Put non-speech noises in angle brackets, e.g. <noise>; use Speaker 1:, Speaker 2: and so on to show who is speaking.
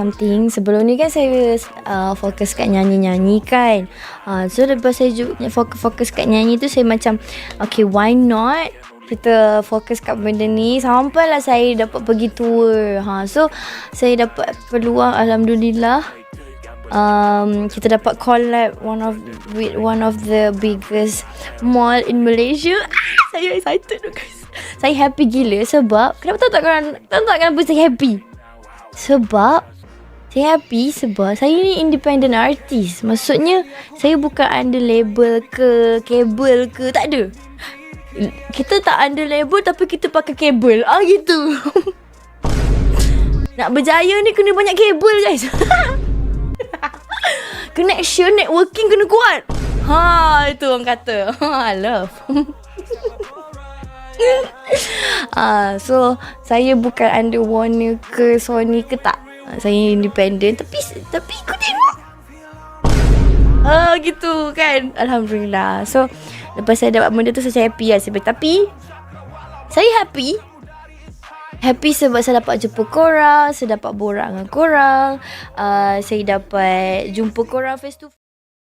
Speaker 1: something. Sebelum ni kan saya uh, fokus kat nyanyi-nyanyi kan. Uh, so lepas saya fokus, fokus kat nyanyi tu saya macam okay why not kita fokus kat benda ni? Sampailah saya dapat pergi tour. Ha so saya dapat peluang alhamdulillah um, kita dapat collab one of with one of the biggest mall in Malaysia. Ah, saya excited guys. Saya happy gila sebab kenapa tak korang tahu tak kenapa saya happy? Sebab saya happy sebab saya ni independent artist. Maksudnya saya bukan under label ke kabel ke tak ada. Kita tak under label tapi kita pakai kabel. Ah gitu. <laughs> Nak berjaya ni kena banyak kabel guys. <laughs> Connection networking kena kuat. Ha itu orang kata. Ha love. <laughs> Ah, so saya bukan under Warner ke Sony ke tak. Ah, saya independent tapi tapi ikut tengok. Ah gitu kan. Alhamdulillah. So lepas saya dapat benda tu saya happy lah sebab tapi saya happy Happy sebab saya dapat jumpa korang, saya dapat borak dengan korang, uh, saya dapat jumpa korang face to face.